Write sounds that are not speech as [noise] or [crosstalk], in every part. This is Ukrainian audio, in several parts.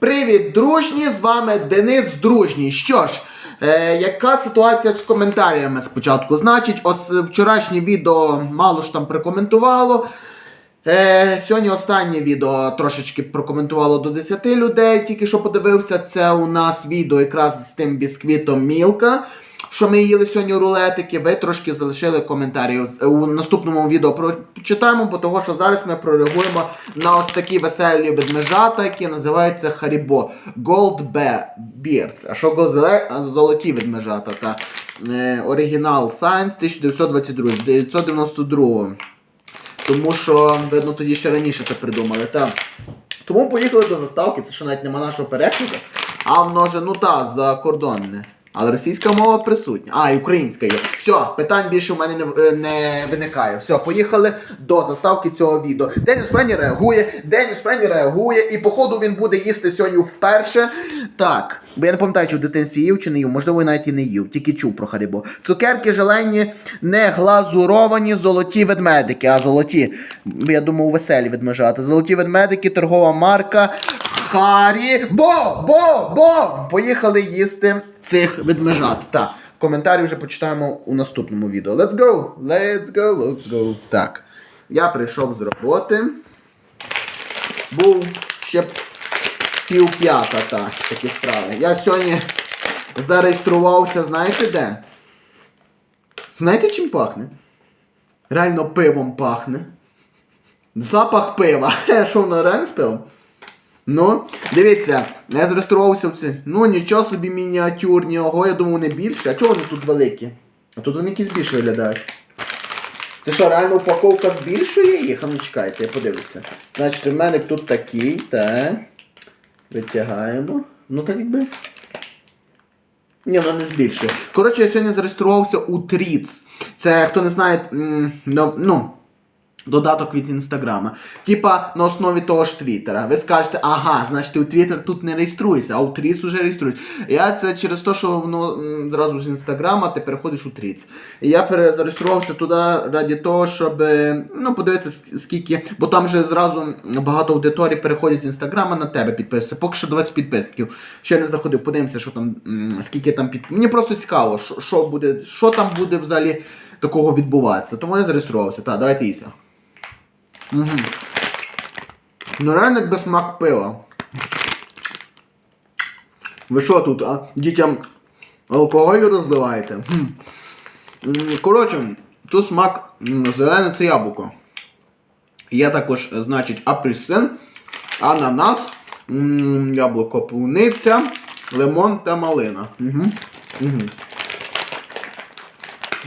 Привіт, дружні! З вами Денис Дружній. Що ж, е, яка ситуація з коментарями спочатку? Значить, ось вчорашнє відео мало ж там прокоментувало. Е, сьогодні останнє відео трошечки прокоментувало до 10 людей. Тільки що подивився, це у нас відео якраз з тим бісквітом Мілка. Що ми їли сьогодні рулетики, ви трошки залишили коментарі. У наступному відео прочитаємо, бо того, що зараз ми прореагуємо на ось такі веселі ведмежата, які називаються Харібо Gold Bear Bears. А що золоті ведмежата? Та е, оригінал Science 1922, 992. Тому що, видно, тоді ще раніше це придумали. Та. Тому поїхали до заставки, це що навіть нема нашого перекладу. А воно же, ну та, закордонне. Але російська мова присутня. А, і українська є. Все, питань більше в мене не, е, не виникає. Все, поїхали до заставки цього відео. Деніс Френі реагує, Деніс Френі реагує, і походу він буде їсти сьогодні вперше. Так, бо я не пам'ятаю, чи в дитинстві їв чи не їв, можливо, навіть і не їв, тільки чув про Харібо. Цукерки желені, не глазуровані золоті ведмедики, а золоті, я думав, веселі ведмежата. Золоті ведмедики, торгова марка. Харі. Бо! Бо! Бо! Поїхали їсти цих ведмежат. Так, коментарі вже почитаємо у наступному відео. Let's go! Let's go, let's go. Так. Я прийшов з роботи. Був ще пів п'ята, так, такі справи. Я сьогодні зареєструвався, знаєте де? Знаєте, чим пахне? Реально пивом пахне. Запах пива. [laughs] Що воно реально з пивом? Ну, дивіться, я зареєструвався в ці. Ну, нічого собі мініатюрні, ого, я думав, вони більші. А чого вони тут великі? А тут вони якісь більше виглядають. Це що, реально упаковка збільшує їх? А ну чекайте, я подивлюся. Значить, у мене тут такий, так. Витягаємо. Ну так якби. Ні, воно не збільшує. Коротше, я сьогодні зареєструвався у Тріц. Це, хто не знає, ну, додаток від інстаграма. Типа на основі того ж Твіттера. Ви скажете, ага, значить ти у Твіттер тут не реєструєшся, а у Тріц уже реєструєш. Я це через те, що воно зразу з інстаграма ти переходиш у Тріц. І я перезареєструвався туди раді того, щоб ну, подивитися, скільки, бо там же зразу багато аудиторій переходять з інстаграма на тебе підписується. Поки що 20 підписників. Ще не заходив, подивимося, що там, скільки там під. Мені просто цікаво, що, що буде, що там буде взагалі такого відбуватися. Тому я зареєструвався. Так, давайте їсти. Угу. Ну реально якби смак пива. Ви що тут, а? Дітям алкоголь розливаєте? Хм. Коротше, тут смак зелене це яблуко. Є також, значить, апельсин, ананас, яблуко полуниця, лимон та малина. Угу. Угу.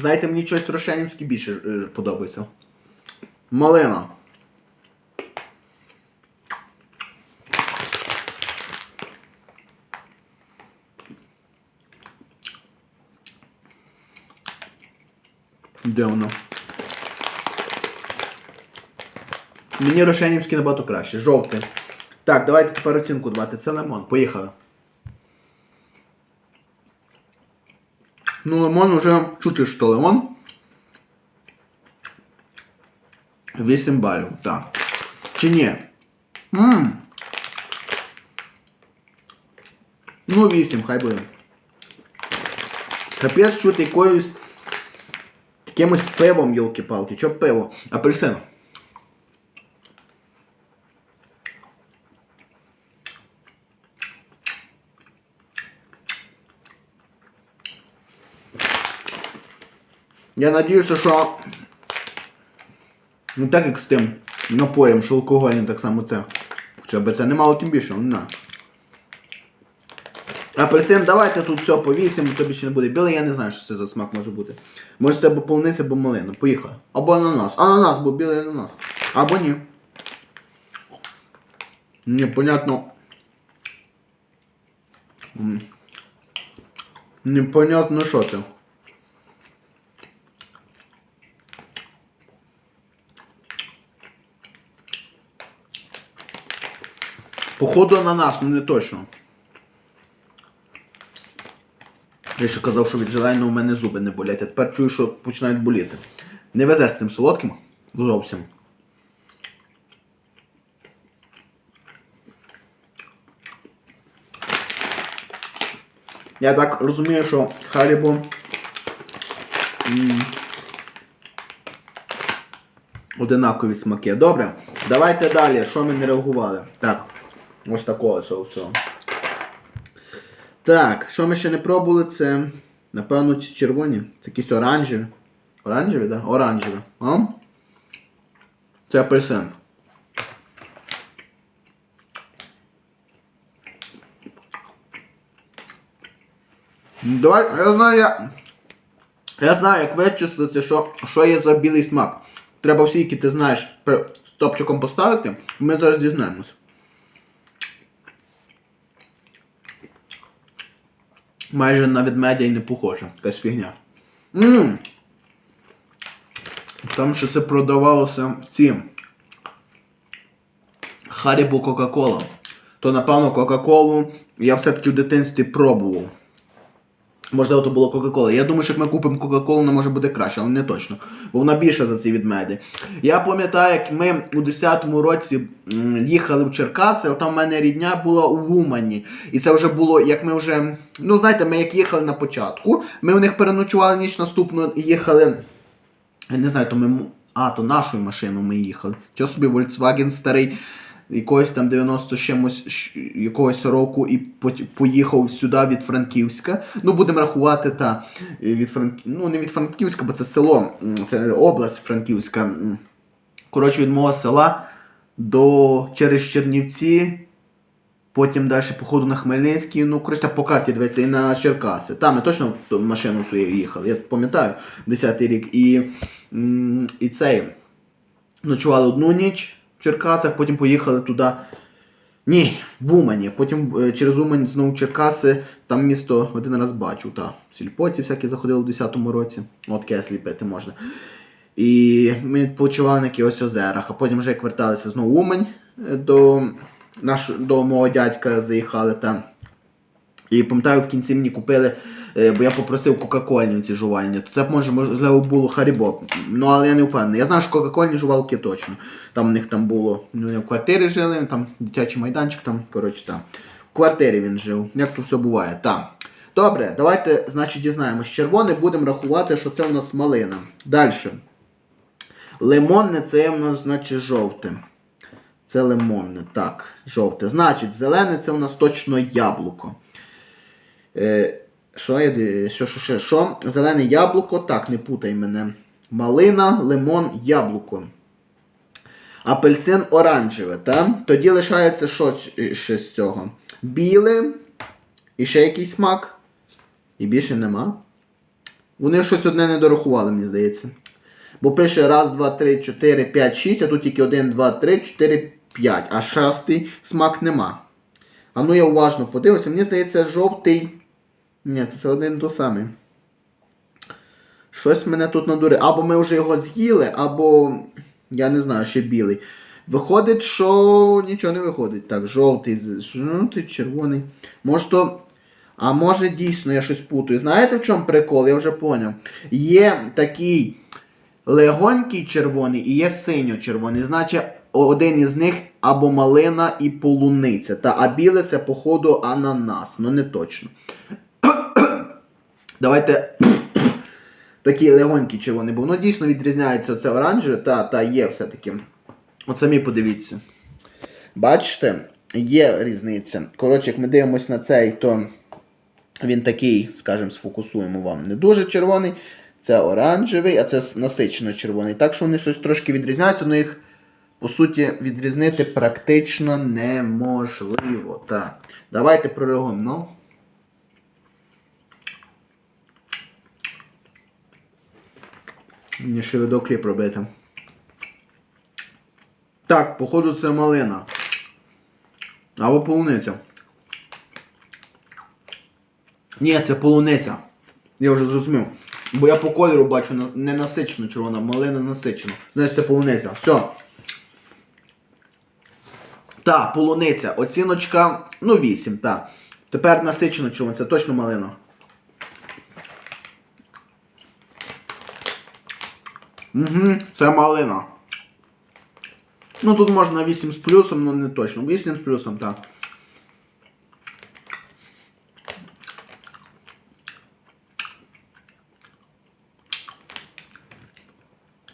Знаєте, мені щось рошенівське більше е, подобається. Малина. Де воно? Мені рошенівський набагато краще. Жовтий. Так, давайте тепер оцінку давати. Це лимон. Поїхали. Ну, лимон вже чути, що лимон. 8 балів, так. Чи ні? Ммм. Ну, 8, хай буде. Капець чути якоюсь якимось пивом, йолки-палки. Чо пиво? Апельсин. Я надіюся, що Ну так як з тим напоєм, що алкогольним, так само це. Хоча б це немало тим більше, ну на. Апельсин, давайте тут все повісимо, тобі ще не буде. Білий, я не знаю, що це за смак може бути. Може це або полуниця, або малина. Поїхали. Або ананас. Ананас, бо білий ананас. Або ні. Непонятно. Непонятно що це. Походу ананас, ну не точно. Я ще казав, що від желейного у мене зуби не болять, а тепер чую, що починають боліти. Не везе з тим солодким. Зовсім. Я так розумію, що Харібо. Одинакові смаки. Добре, давайте далі. Що ми не реагували? Так, ось такого соусу. Так, що ми ще не пробували, це, напевно, ці червоні. Це якісь оранжеві. Оранжеві, так? Да? Оранжеві. А? Це апельсин. Давай, я знаю, я. Я знаю, як вичислити, що, що є за білий смак. Треба всі, які ти знаєш, стопчиком поставити. Ми зараз дізнаємось. Майже на ведмедя і не похожа. Якась фігня. Ммм. Там ще це продавалося ці. Харібу Кока-Кола. То напевно Кока-Колу я все-таки в дитинстві пробував. Можливо, то було Кока-Кола. Я думаю, що як ми купимо Кока-Колу, вона може буде краще, але не точно. Бо вона більша за ці відмеди. Я пам'ятаю, як ми у 10-му році їхали в Черкаси, але там в мене рідня була у Умані. І це вже було, як ми вже. Ну, знаєте, ми як їхали на початку. Ми у них переночували ніч наступну і їхали. Я не знаю, то ми. А, то нашою машиною ми їхали. Що собі Volkswagen старий якогось там 90 з чимось якогось року і поїхав сюди від Франківська. Ну, будемо рахувати та е, від Франк... ну, не від Франківська, бо це село, це область Франківська. Коротше, від мого села до через Чернівці. Потім далі походу на Хмельницький, ну, коротше, по карті дивиться, і на Черкаси. Там ми точно машину свою їхали, я пам'ятаю, 10-й рік. І, і цей. Ночували одну ніч Черкасах, потім поїхали туди. Ні, в Умані. Потім е, через Умань знову Черкаси, там місто один раз бачу, та сільпоці всякі заходили в 10-му році. От таке сліпити можна. І ми відпочивали на якихось озерах, а потім вже як верталися знову Умань е, до, наш, до мого дядька заїхали там. І пам'ятаю, в кінці мені купили, е, бо я попросив кока-кольні ці жувальні. То це може, можливо, було Харібо. Ну, але я не впевнений. Я знаю, що кока-кольні жувалки точно. Там у них там було. Ну, в квартирі жили, там дитячий майданчик, там, коротше, там. В квартирі він жив. Як то все буває. Так. Добре, давайте, значить, дізнаємось. Червоне будемо рахувати, що це у нас малина. Далі. Лимонне це у нас, значить, жовте. Це лимонне. Так, жовте. Значить, зелене це у нас точно яблуко. Е, що я що, що, що, що? Зелене яблуко, так, не путай мене. Малина, лимон, яблуко. Апельсин оранжеве, так? Тоді лишається що ще з цього? Біле. І ще якийсь смак. І більше нема. Вони щось одне не дорахували, мені здається. Бо пише раз, два, три, чотири, п'ять, шість, а тут тільки один, два, три, чотири, п'ять. А шостий смак нема. А ну я уважно подивився, мені здається, жовтий. Ні, це один то самий. Щось мене тут надури. Або ми вже його з'їли, або. Я не знаю, ще білий. Виходить, що нічого не виходить. Так, жовтий, жовтий, червоний. Може то. А може дійсно я щось путаю. Знаєте в чому прикол? Я вже поняв. Є такий легонький червоний і є синьо-червоний. Значить, один із них або малина і полуниця. Та, а біле це, походу, ананас. Ну не точно. Давайте [clears throat] такий легонький червоний, бо воно дійсно відрізняється оце оранжеве, та, та є все-таки. От самі подивіться. Бачите, є різниця. Коротше, як ми дивимося на цей, то він такий, скажімо, сфокусуємо вам. Не дуже червоний. Це оранжевий, а це насичено червоний. Так що вони щось трошки відрізняються, але їх, по суті, відрізнити практично неможливо. Так. Давайте прореагуємо. Ну. Мені ще видокліп робити. Так, походу це малина. Або полуниця. Ні, це полуниця. Я вже зрозумів. Бо я по кольору бачу не насичено червона, малина насичена. Знаєш, це полуниця. Все. Так, полуниця. Оціночка, ну 8, так. Тепер насичено червона, це точно малина. Угу, Це малина. Ну тут можна 8 з плюсом, але не точно. 8 з плюсом, так.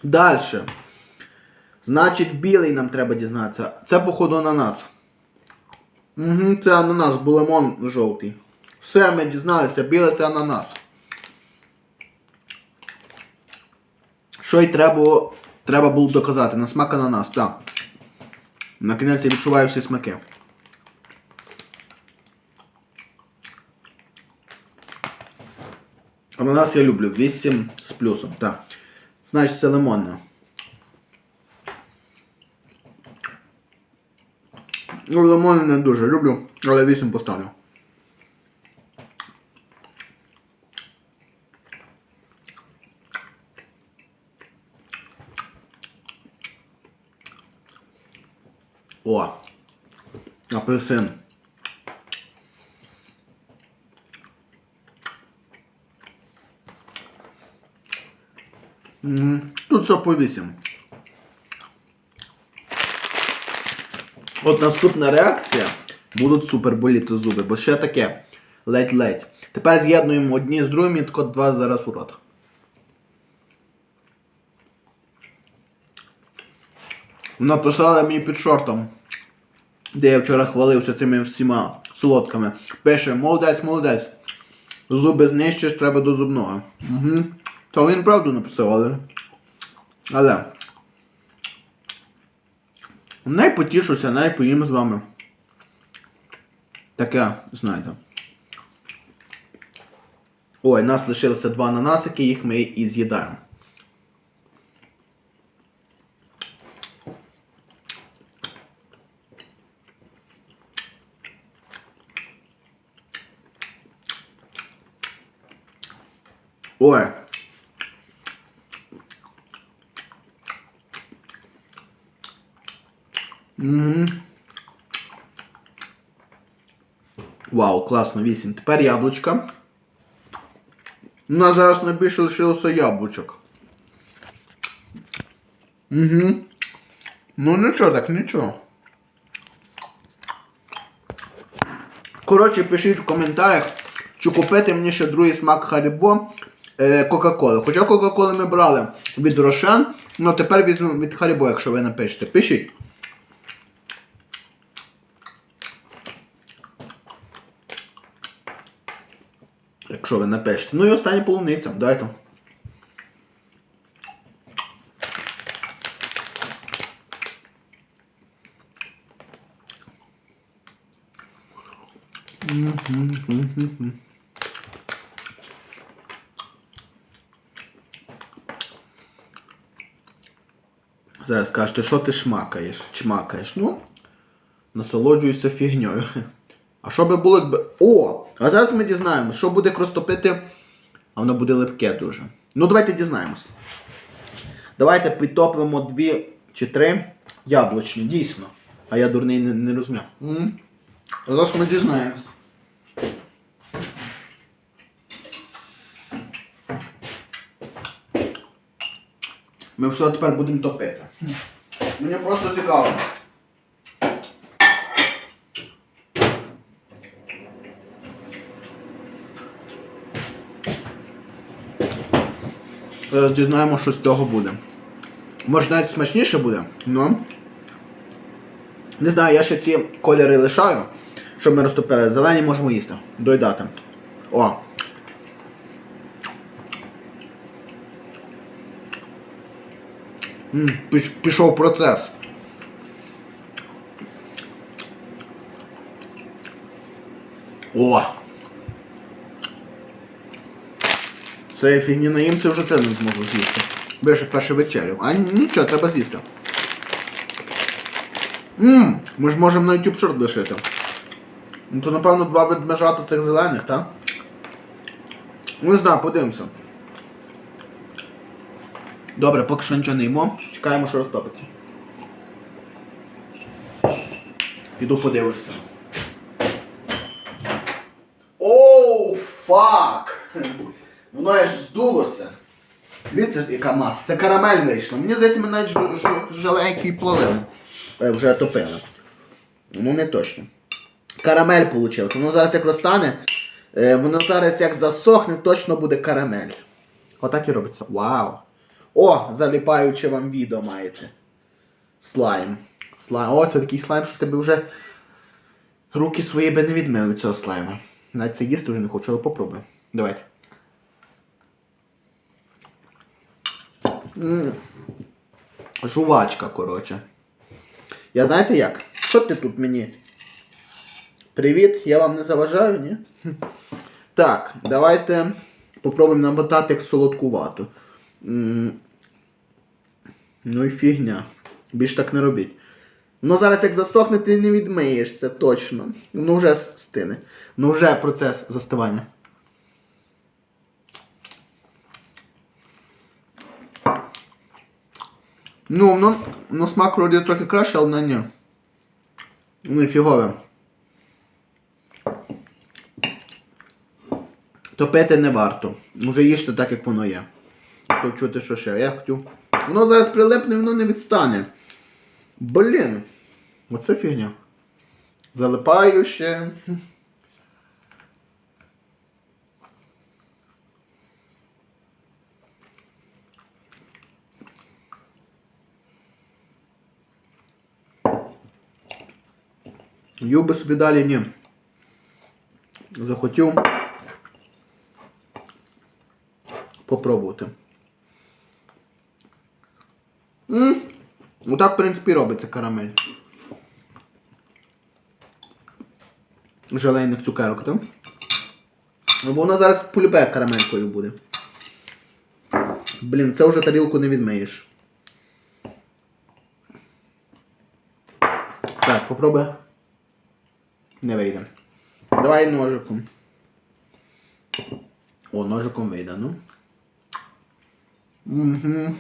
Далі. Значить, білий нам треба дізнатися. Це, походу, ананас. Угу, Це ананас, бо лимон жовтий. Все, ми дізналися, білий це ананас. Що й треба, треба було доказати? На смак ананас, так. На кінець я відчуваю всі смаки. Ананас я люблю. 8 з плюсом, так. Значить, це лимонна. Ну, лимони не дуже люблю, але 8 поставлю. О! М, Тут все по 8. От наступна реакція. Будуть супер боліти зуби, бо ще таке. Ледь-ледь. Тепер з'єднуємо одні з другими, тако два зараз у рот. Вона писала мені під шортом, де я вчора хвалився цими всіма солодками. Пише, молодець, молодець. Зуби знищиш, треба до зубного. Угу. То він правду написав, але. Але. Не потішуся, не поїм з вами. Таке, знаєте. Ой, нас лишилося два ананасики, їх ми і з'їдаємо. Ой. Угу. Вау, класно, 8. Тепер яблучка. У нас зараз найбільше лишилося яблучок. Угу. Ну нічого, так нічого. Коротше, пишіть в коментарях, чи купити мені ще другий смак Харібо Кока-Коли. Хоча Кока-Коли ми брали від Рошен, але тепер візьмемо від Харібо, якщо ви напишете. Пишіть. Якщо ви напишете. Ну і остання полуниця, дайте. Зараз кажете, що ти шмакаєш? Чмакаєш. Ну, насолоджуюся фігньою. [laughs] А що би було, якби. О! А зараз ми дізнаємось, що буде як розтопити, а воно буде липке дуже. Ну, давайте дізнаємось. Давайте підтопимо дві чи три яблучні, дійсно. А я дурний не, не розумію. А зараз ми дізнаємось. Ми все тепер будемо топити. Мені просто цікаво. Зараз дізнаємо, що з цього буде. Може навіть смачніше буде, ну. Не знаю, я ще ці кольори лишаю, щоб ми розтопили. Зелені можемо їсти. Доїдати. О. М, піш- пішов процес. О! Це я фігні наїмся, вже це не зможу з'їсти. Більше перше вечерю. А нічого, треба з'їсти. Ммм, ми ж можемо на YouTube шорт лишити. Ну то напевно два ведмежата цих зелених, так? Ну, Не знаю, подивимося. Добре, поки що нічого не їмо. Чекаємо, що розтопиться. Піду подивлюся. Оу, фак! Воно аж здулося. Дивіться, яка маса. Це карамель вийшла. Мені здається, ми навіть ж- ж- жалейки плавили. Е, Вже топили. Ну не точно. Карамель вийшла. Воно зараз як розтане, е, воно зараз як засохне, точно буде карамель. Отак і робиться. Вау. О, заліпаючи вам відео маєте. Слайм. Слайм. О, це такий слайм, що тебе вже руки свої би не відмив від цього слайма. Навіть це їсти вже не хочу, але попробуй. Давайте. М. Жувачка, коротше. Я знаєте як? Що ти тут мені? Привіт, я вам не заважаю, ні? Так, давайте попробуємо намотати як солодкувату. Ну і фігня. Більш так не робіть. Ну зараз як засохне, ти не відмиєшся, точно. Ну вже стине. Ну вже процес застивання. Ну, ну, ну смак вроді трохи краще, але на ні. Ну і фігове. Топити не варто. Уже їжте так, як воно є. То чути, що ще. Я хотів. Воно зараз прилипне, воно не відстане. Блін. Оце фігня. Залипаю ще. Юби собі далі ні. Захотів попробувати. М, Ну так, в принципі, робиться карамель. Желейних цукерок, так? Ну, бо Воно зараз полюбе карамелькою буде. Блін, це вже тарілку не відмиєш. Так, попробуй. Не вийде. Давай ножиком. О, ножиком вийде, ну. Угу.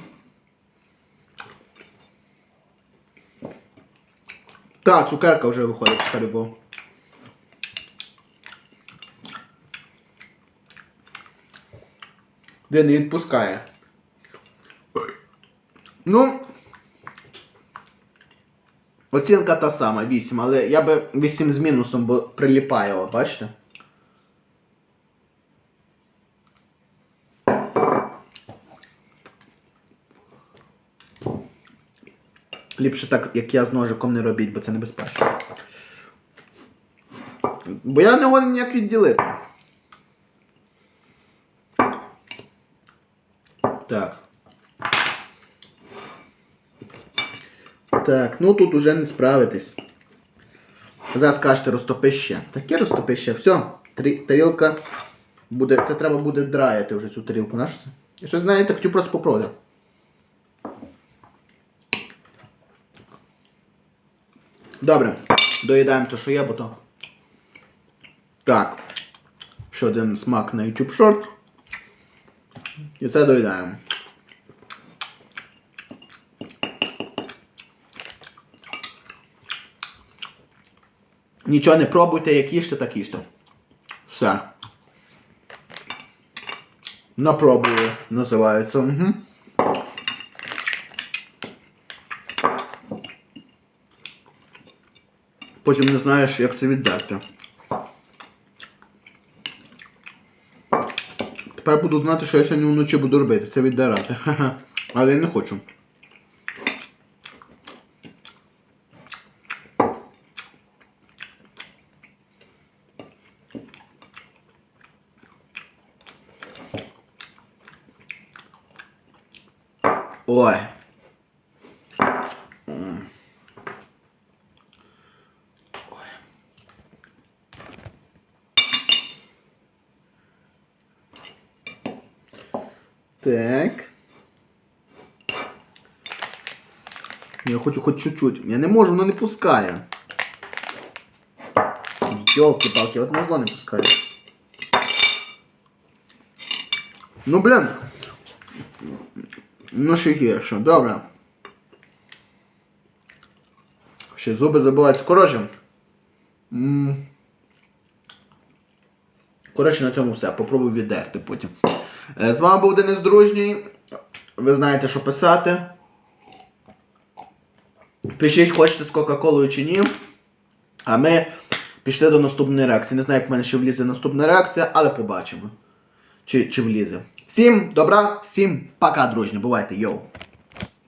Та, цукерка вже виходить з Харібо. Де не відпускає. Ну. Оцінка та сама, 8, але я би 8 з мінусом, бо приліпає, бачите? Ліпше так, як я з ножиком не робіть, бо це небезпечно. Бо я не годен ніяк відділити. Так. Так, ну тут уже не справитись. Зараз кажете, розтопи ще. Таке розтопи ще. Все, тарілка буде. Це треба буде драяти вже цю тарілку. Нащо це? Я щось знаєте, хотів просто попробувати. Добре, доїдаємо те, що є, бо то. Так. Ще один смак на YouTube Short. І це доїдаємо. Нічого не пробуйте, як їжте, так їжте. Все. Напробую, називається. Угу. Потім не знаєш, як це віддати. Тепер буду знати, що я сьогодні вночі буду робити. Це віддирати. Ха-ха. [laughs] Але я не хочу. Ой. М. Ой. Так. Я хочу хоч чуть-чуть. Я не можу, воно не пускає. Йолки-палки, от назло не пускає. Ну, блін. Ну, ще гірше. Добре. Ще зуби забиваються. Коротше. Коротше, на цьому все. Попробую віддерти потім. Е, З вами був Денис Дружній. Ви знаєте, що писати. Пишіть, хочете з Кока-Колою чи ні. А ми пішли до наступної реакції. Не знаю, як в мене ще влізе наступна реакція, але побачимо. Чи, чи влізе. Всім добра, всім пока, дружні. Бувайте, йоу.